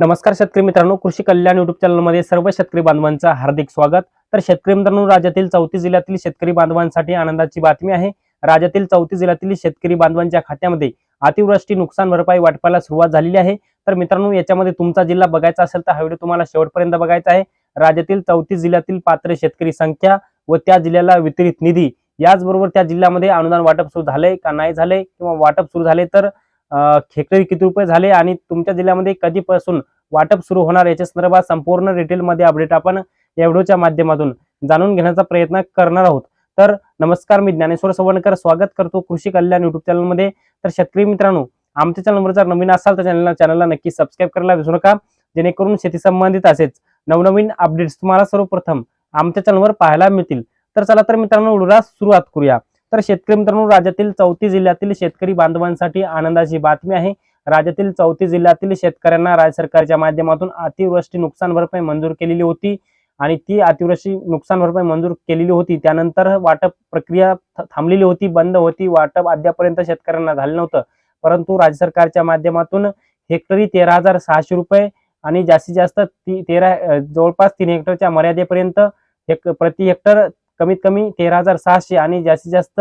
नमस्कार शेतकरी मित्रांनो कृषी कल्याण युट्यूब चॅनलमध्ये सर्व शेतकरी बांधवांचं हार्दिक स्वागत. तर शेतकरी मित्रांनो राज्यातील चौतीस जिल्ह्यातील शेतकरी बांधवांसाठी आनंदाची बातमी आहे. राज्यातील चौतीस जिल्ह्यातील शेतकरी बांधवांच्या खात्यामध्ये अतिवृष्टी नुकसान भरपाई वाटपाला सुरुवात झालेली आहे. तर मित्रांनो याच्यामध्ये तुमचा जिल्हा बघायचा असेल तर हा व्हिडिओ तुम्हाला शेवटपर्यंत बघायचा आहे. राज्यातील चौतीस जिल्ह्यातील पात्र शेतकरी संख्या व त्या जिल्ह्याला वितरित निधी याचबरोबर त्या जिल्ह्यामध्ये अनुदान वाटप सुरू झालंय का नाही झालंय? किंवा वाटप सुरू झाले तर हेक्टरी किती रुपये झाले आणि तुमच्या जिल्ह्यामध्ये कधीपासून वाटप सुरू होणार याच्या संदर्भात संपूर्ण डिटेलमध्ये अपडेट आपण या व्हिडिओच्या माध्यमातून जाणून घेण्याचा प्रयत्न करणार आहोत. तर नमस्कार मी ज्ञानेश्वर सवणकर. स्वागत करतो कृषी कल्याण युट्यूब चॅनलमध्ये तर शेतकरी मित्रांनो आमच्या चॅनलवर जर नवीन असाल तर चॅनलला चॅनलला नक्की सबस्क्राईब करायला विसरू नका. जेणेकरून शेती संबंधित असेच नवनवीन अपडेट्स तुम्हाला सर्वप्रथम आमच्या चॅनलवर पाहायला मिळतील. तर चला तर मित्रांनो व्हिडिओला सुरुवात करूया. तर शेतकरी मित्रांनो राज्यातील चौथी जिल्ह्यातील शेतकरी बांधवांसाठी आनंदाची बातमी आहे. राज्यातील चौथी जिल्ह्यातील शेतकऱ्यांना राज्य सरकारच्या माध्यमातून अतिवृष्टी नुकसान भरपाई मंजूर केलेली होती आणि ती अतिवृष्टी नुकसान भरपाई मंजूर केलेली होती. त्यानंतर वाटप प्रक्रिया थांबलेली होती बंद होती. वाटप अद्यापर्यंत शेतकऱ्यांना झालं नव्हतं. परंतु राज्य सरकारच्या माध्यमातून हेक्टरी तेरा हजार सहाशे रुपये आणि जास्तीत जास्त ती तेरा जवळपास तीन हेक्टरच्या मर्यादेपर्यंत हेक प्रति हेक्टर कमीत कमी तेरा हजार सहाशे आणि जास्तीत जास्त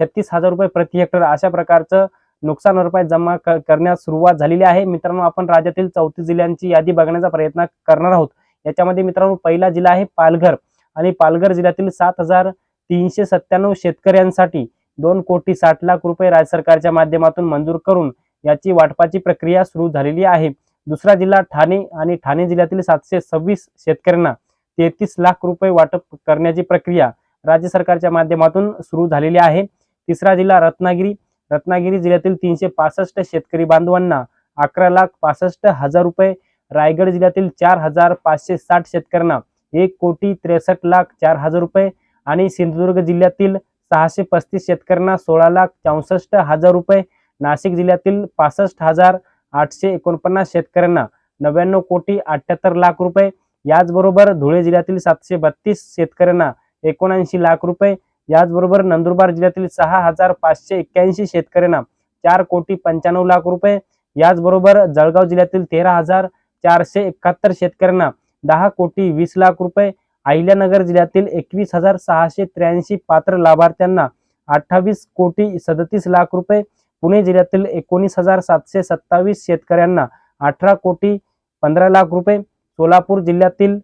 छत्तीस हजार रुपये प्रति हेक्टर अशा प्रकारचं नुकसान भरपाई जमा करण्यास सुरुवात झालेली आहे. मित्रांनो आपण राज्यातील चौतीस जिल्ह्यांची यादी बघण्याचा प्रयत्न करणार आहोत. याच्यामध्ये मित्रांनो पहिला जिल्हा आहे पालघर आणि पालघर जिल्ह्यातील सात हजार तीनशे सत्त्याण्णव शेतकऱ्यांसाठी दोन कोटी साठ लाख रुपये राज्य सरकारच्या माध्यमातून मंजूर करून याची वाटपाची प्रक्रिया सुरू झालेली आहे. दुसरा जिल्हा ठाणे आणि ठाणे जिल्ह्यातील सातशे सव्वीस शेतकऱ्यांना तेहतीस लाख रुपये वाटप करण्याची प्रक्रिया राज्य सरकारच्या माध्यमातून सुरू झालेली आहे. तिसरा जिल्हा रत्नागिरी. रत्नागिरी जिल्ह्यातील तीनशे पासष्ट शेतकरी बांधवांना अकरा लाख पासष्ट हजार रुपये रायगड जिल्ह्यातील चार हजार पाचशे साठ शेतकऱ्यांना एक कोटी त्रेसष्ट लाख चार हजार रुपये आणि सिंधुदुर्ग जिल्ह्यातील सहाशे पस्तीस शेतकऱ्यांना सोळा लाख चौसष्ट हजार रुपये नाशिक जिल्ह्यातील पासष्ट हजार आठशे एकोणपन्नास शेतकऱ्यांना नव्याण्णव कोटी अठ्याहत्तर लाख रुपये याचबरोबर धुळे जिल्ह्यातील सातशे बत्तीस शेतकऱ्यांना एकोणऐंशी लाख रुपये याचबरोबर नंदुरबार जिल्ह्यातील सहा हजार पाचशे एक्क्याऐंशी शेतकऱ्यांना चार कोटी पंच्याण्णव लाख रुपये याचबरोबर जळगाव जिल्ह्यातील तेरा हजार चारशे एकाहत्तर शेतकऱ्यांना दहा कोटी वीस लाख रुपये अहिल्यानगर जिल्ह्यातील एकवीस हजार सहाशे त्र्याऐंशी पात्र लाभार्थ्यांना अठ्ठावीस कोटी सदतीस लाख रुपये पुणे जिल्ह्यातील एकोणीस हजार सातशे सत्तावीस शेतकऱ्यांना अठरा कोटी पंधरा लाख रुपये सोलापूर जिल्ह्यातील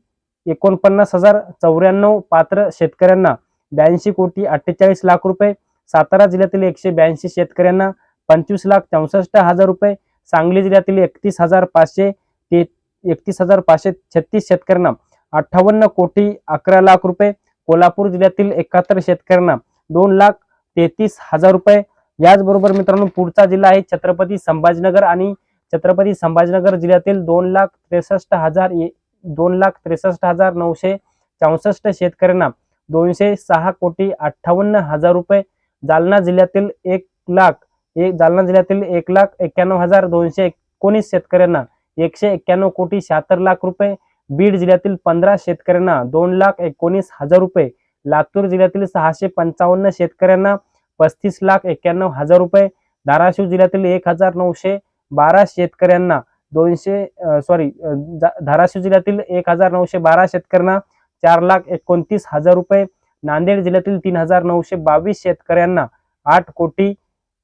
एकोणपन्नास हजार चौऱ्याण्णव पात्र शेतकऱ्यांना ब्याऐंशी कोटी अठ्ठेचाळीस लाख रुपये सातारा जिल्ह्यातील एकशे ब्याऐंशी शेतकऱ्यांना पंचवीस लाख चौसष्ट हजार रुपये सांगली जिल्ह्यातील एकतीस हजार पाचशे ते एकतीस हजार पाचशे छत्तीस शेतकऱ्यांना अठ्ठावन्न कोटी अकरा लाख रुपये कोल्हापूर जिल्ह्यातील एकाहत्तर शेतकऱ्यांना दोन लाख तेहतीस हजार रुपये. याचबरोबर मित्रांनो पुढचा जिल्हा आहे छत्रपती संभाजीनगर आणि छत्रपती संभाजीनगर जिल्ह्यातील दोन लाख त्रेसष्ट हजार ए- दोन लाख त्रेसष्ट हजार नऊशे चौसष्ट शेतकऱ्यांना दोनशे सहा कोटी अठ्ठावन्न हजार रुपये जालना जिल्ह्यातील एक लाख एक जालना जिल्ह्यातील एक लाख एक्क्याण्णव हजार दोनशे एकोणीस शेतकऱ्यांना एकशे एक्क्याण्णव कोटी शहात्तर लाख रुपये बीड जिल्ह्यातील पंधरा शेतकऱ्यांना दोन लाख एकोणीस हजार रुपये लातूर जिल्ह्यातील सहाशे पंचावन्न शेतकऱ्यांना पस्तीस लाख एक्क्याण्णव हजार रुपये धाराशिव जिल्ह्यातील एक हजार नऊशे बारा शेतकऱ्यांना दोनशे सॉरी धाराशिव जिल्ह्यातील एक हजार नऊशे बारा शेतकऱ्यांना चार लाख एकोणतीस हजार रुपये नांदेड जिल्ह्यातील तीन हजार नऊशे बावीस शेतकऱ्यांना आठ कोटी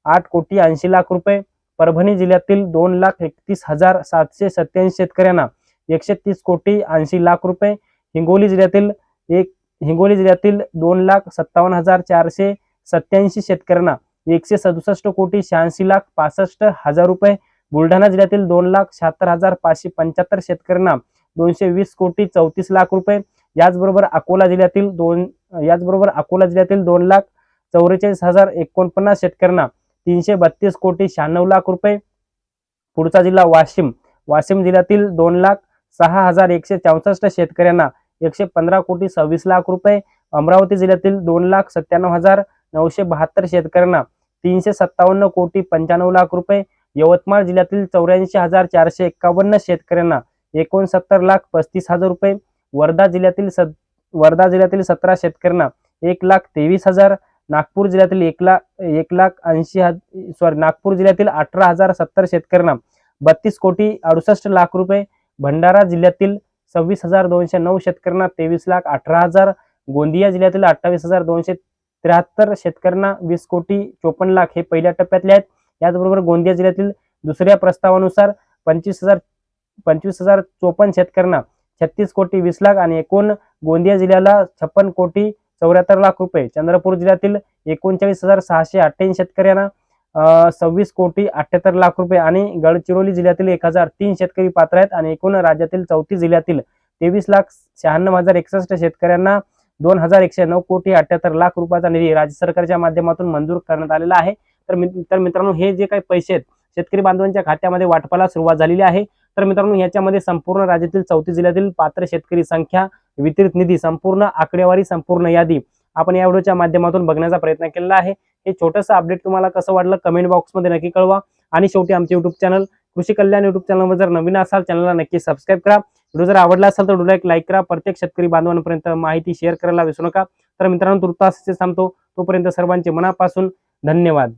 आठ कोटी ऐंशी लाख रुपये परभणी जिल्ह्यातील दोन लाख एकतीस हजार सातशे सत्याऐंशी शेतकऱ्यांना एकशे तीस कोटी ऐंशी लाख रुपये हिंगोली जिल्ह्यातील एक हिंगोली जिल्ह्यातील दोन लाख सत्तावन्न हजार चारशे सत्याऐंशी शेतकऱ्यांना एकशे सदुसष्ट कोटी शहाऐंशी लाख पासष्ट हजार रुपये बुलढाणा जिल्ह्यातील दोन लाख शहात्तर हजार पाचशे पंच्याहत्तर शेतकऱ्यांना दोनशे वीस कोटी चौतीस लाख रुपये. याचबरोबर अकोला जिल्ह्यातील दोन याचबरोबर अकोला जिल्ह्यातील दोन लाख चौवेचाळीस हजार एकोणपन्नास शेतकऱ्यांना तीनशे बत्तीस कोटी शहाण्णव लाख रुपये. पुढचा जिल्हा वाशिम. वाशिम जिल्ह्यातील दोन लाख सहा हजार एकशे चौसष्ट शेतकऱ्यांना एकशे पंधरा कोटी सव्वीस लाख रुपये. अमरावती जिल्ह्यातील दोन लाख सत्त्याण्णव हजार नऊशे बहात्तर शेतकऱ्यांना तीनशे सत्तावन्न कोटी पंच्याण्णव लाख रुपये. यवतमाळ जिल्ह्यातील चौऱ्याऐंशी हजार चारशे एक्कावन्न शेतकऱ्यांना एकोणसत्तर लाख पस्तीस हजार रुपये वर्धा जिल्ह्यातील सत वर्धा जिल्ह्यातील सतरा शेतकऱ्यांना एक लाख तेवीस हजार नागपूर जिल्ह्यातील एक लाख एक लाख ऐंशी सॉरी नागपूर जिल्ह्यातील अठरा हजार सत्तर शेतकऱ्यांना बत्तीस कोटी अडुसष्ट लाख रुपये भंडारा जिल्ह्यातील सव्वीस हजार दोनशे नऊ शेतकऱ्यांना तेवीस लाख अठरा हजार गोंदिया जिल्ह्यातील अठ्ठावीस हजार दोनशे त्र्याहत्तर शेतकऱ्यांना वीस कोटी चोपन्न लाख हे पहिल्या टप्प्यातले आहेत. याचबरोबर गोंदिया जिल्ह्यातील दुसऱ्या प्रस्तावानुसार पंचवीस हजार पंचवीस हजार चोपन्न शेतकऱ्यांना छत्तीस कोटी वीस लाख आणि एकूण गोंदिया जिल्ह्याला छप्पन कोटी चौऱ्याहत्तर लाख रुपये चंद्रपूर जिल्ह्यातील एकोणचाळीस हजार सहाशे अठ्ठ्याऐंशी शेतकऱ्यांना अं, सव्वीस कोटी अठ्ठ्याहत्तर लाख रुपये आणि गडचिरोली जिल्ह्यातील एक हजार तीन शेतकरी पात्र आहेत आणि एकूण राज्यातील चौतीस जिल्ह्यातील तेवीस लाख शहाण्णव हजार एकसष्ट शेतकऱ्यांना दोन हजार एकशे नऊ कोटी अठ्याहत्तर लाख रुपयाचा निधी राज्य सरकारच्या माध्यमातून मंजूर करण्यात आलेला आहे. तर तर मित्रांनो हे जे काही पैसे आहेत शेतकरी बांधवांच्या खात्यामध्ये वाटपाला सुरुवात झालेली आहे. तर मित्रांनो याच्यामध्ये संपूर्ण राज्यातील चौथी जिल्ह्यातील पात्र शेतकरी संख्या वितरित निधी संपूर्ण आकडेवारी संपूर्ण यादी आपण या व्हिडिओच्या माध्यमातून बघण्याचा प्रयत्न केलेला आहे. हे छोटंसं अपडेट तुम्हाला कसं वाटलं कमेंट बॉक्समध्ये नक्की कळवा. आणि शेवटी आमचे युट्यूब चॅनल कृषी कल्याण युट्यूब चॅनलवर जर नवीन असाल चॅनलला नक्की सबस्क्राईब करा. व्हिडिओ जर आवडला असेल तर व्हिडिओला एक लाईक करा. प्रत्येक शेतकरी बांधवांपर्यंत माहिती शेअर करायला विसरू नका. तर मित्रांनो तुर्तास सांगतो तोपर्यंत सर्वांचे मनापासून धन्यवाद.